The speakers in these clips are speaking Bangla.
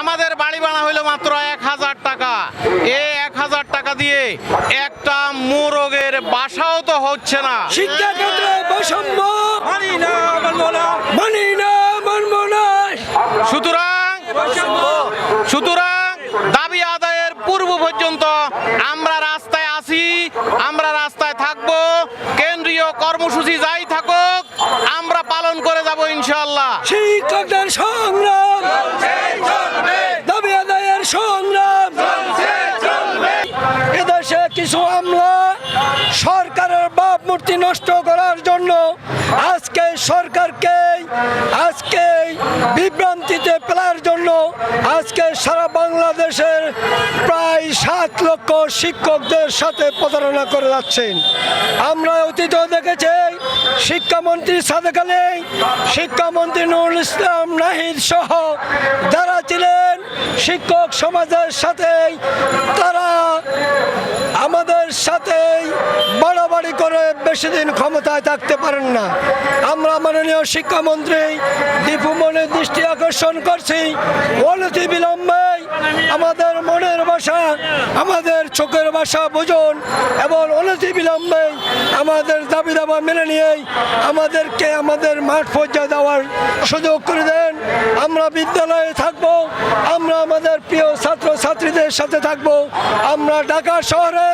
আমাদের বাড়ি বানা হইল মাত্র এক হাজার টাকা। এই এক হাজার টাকা দিয়ে একটা মোরগের বাসাও তো হচ্ছে না। শিক্ষাক্ষেত্রে বৈষম্য। মানি না মানবো না। মানি না মানব না। সুতরাং সুতরাং দাবি আদায়ের পূর্ব পর্যন্ত আমরা রাস্তায় আছি আমরা রাস্তায় থাকব কেন্দ্রীয় কর্মসূচি যাই থাকুক আমরা পালন করে যাব ইনশাল্লাহ শিক্ষকদের সংগ্রাম। বাপ নষ্ট করার জন্য আজকে সরকারকে, আজকে বিভ্রান্তিতে ফেলার জন্য আজকে সারা বাংলাদেশের প্রায় সাত লক্ষ শিক্ষকদের সাথে প্রতারণা করে যাচ্ছেন। আমরা অতীতেও দেখেছি, শিক্ষামন্ত্রী সাদেক আলী শিক্ষামন্ত্রী নুরুল ইসলাম নাহিদ সহ যারা ছিলেন শিক্ষক সমাজের সাথে, তারা বেশি দিন ক্ষমতায় থাকতে পারেন না। আমরা মাননীয় শিক্ষামন্ত্রী দীপু মনের দৃষ্টি আকর্ষণ করছি। অনতি বিলম্বে আমাদের মনের ভাষা, আমাদের চোখের ভাষা বুঝুন এবং অনতি বিলম্বে আমাদের দাবি দাবা মেনে নিয়ে আমাদেরকে আমাদের মাঠ পর্যায়ে দেওয়ার সুযোগ করে দেন। আমরা বিদ্যালয়ে থাকব আমরা আমাদের প্রিয় ছাত্র ছাত্রীদের সাথে থাকব। আমরা ঢাকা শহরে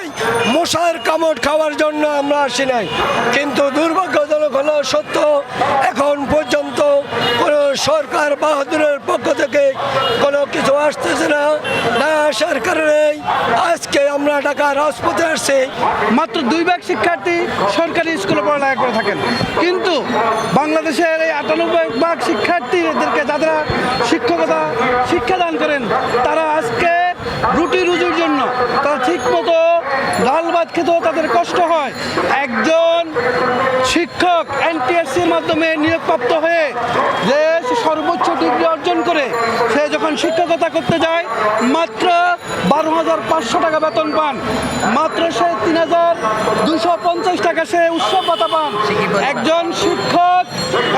মশার কামড় খাওয়ার জন্য আমরা আসি নাই। কিন্তু দুর্ভাগ্যজনক হলো, সত্য, এখন পর্যন্ত কোনো সরকার বাহাদুরের পক্ষ থেকে কোনো কিছু আসতেছে না। আসার কারণে আজকে আমরা ঢাকা রাজপথে আসছি। মাত্র দুই ভাগ শিক্ষার্থী সরকারি স্কুলে পড়ালেখা করে থাকেন। কিন্তু বাংলাদেশের এই আটানব্বই ভাগ শিক্ষার্থী এদেরকে যারা শিক্ষকতা, শিক্ষাদান করেন, তারা রুটি রুজির জন্য। তারা ঠিক মতো ডাল ভাত খেতেও তাদের কষ্ট হয়। একজন শিক্ষক এনটিএসসির মাধ্যমে নিয়োগপ্রাপ্ত হয়ে যে সর্বোচ্চ ডিগ্রি অর্জন করে, সে যখন শিক্ষকতা করতে যায়, মাত্র বারো হাজার পাঁচশো টাকা বেতন পান। মাত্র সে তিন হাজার দুশো পঞ্চাশ টাকা সে উৎসব ভাতা পান। একজন শিক্ষক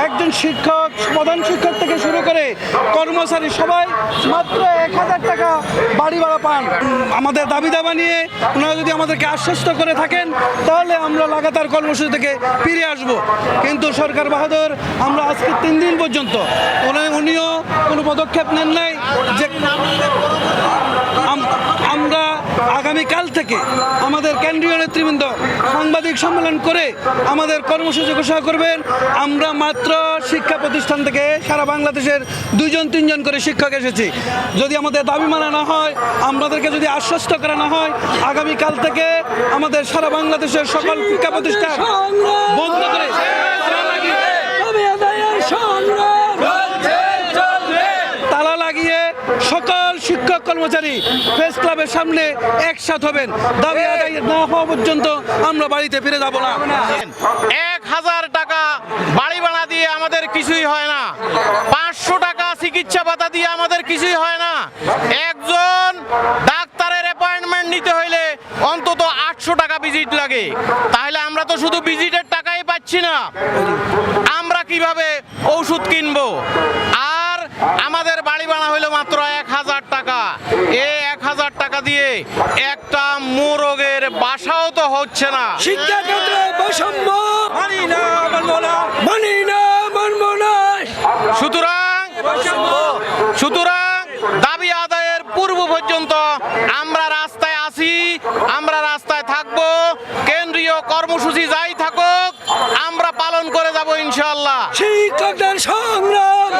একজন শিক্ষক, প্রধান শিক্ষক শুরু করে কর্মচারী সবাই মাত্র এক হাজার টাকা বাড়ি ভাড়া পান। আমাদের দাবি দাবা নিয়ে ওনারা যদি আমাদেরকে আশ্বস্ত করে থাকেন, তাহলে আমরা লাগাতার কর্মসূচি থেকে ফিরে আসব। কিন্তু সরকার বাহাদুর, আমরা আজকে তিন দিন পর্যন্ত উনি- উনিও কোনো পদক্ষেপ নেন নাই যে আগামীকাল থেকে আমাদের কেন্দ্রীয় নেতৃবৃন্দ সাংবাদিক সম্মেলন করে আমাদের কর্মসূচি ঘোষণা করবেন। আমরা মাত্র শিক্ষা প্রতিষ্ঠান থেকে সারা বাংলাদেশের দুইজন তিনজন করে শিক্ষক এসেছি। যদি আমাদের দাবি মানা না হয় আমাদেরকে যদি আশ্বস্ত করা না হয় আগামীকাল থেকে আমাদের সারা বাংলাদেশের সকল শিক্ষা প্রতিষ্ঠান বন্ধ করে সংগ্রাম। শিক্ষক কর্মচারী প্রেস ক্লাবের সামনে একসাথ হবেন। দাবি আদায় না হওয়া পর্যন্ত আমরা বাড়িতে ফিরে যাব না। এক হাজার টাকা বাড়ি ভাড়া দিয়ে আমাদের কিছুই হয় না। পাঁচশো টাকা চিকিৎসা ভাতা দিয়ে আমাদের কিছুই হয় না। একজন ডাক্তারের অ্যাপয়েন্টমেন্ট নিতে হইলে অন্তত আটশো টাকা ভিজিট লাগে। তাহলে আমরা তো শুধু ভিজিটের টাকাই পাচ্ছি না। আমরা কীভাবে ওষুধ কিনবো? আর আমাদের বাড়ি বানা হইল মাত্র এক হাজার টাকা এই এক হাজার টাকা দিয়ে একটা মোরগের বাসাও তো হচ্ছে না। শিক্ষাক্ষেত্রে বৈষম্য। মানি না মানবো না। মানি না মানব না। সুতরাং সুতরাং দাবি আদায়ের পূর্ব পর্যন্ত আমরা রাস্তায় আছি আমরা রাস্তায় থাকব কেন্দ্রীয় কর্মসূচি যাই থাকুক আমরা পালন করে যাব ইনশাল্লাহ শিক্ষকদের সংগ্রাম।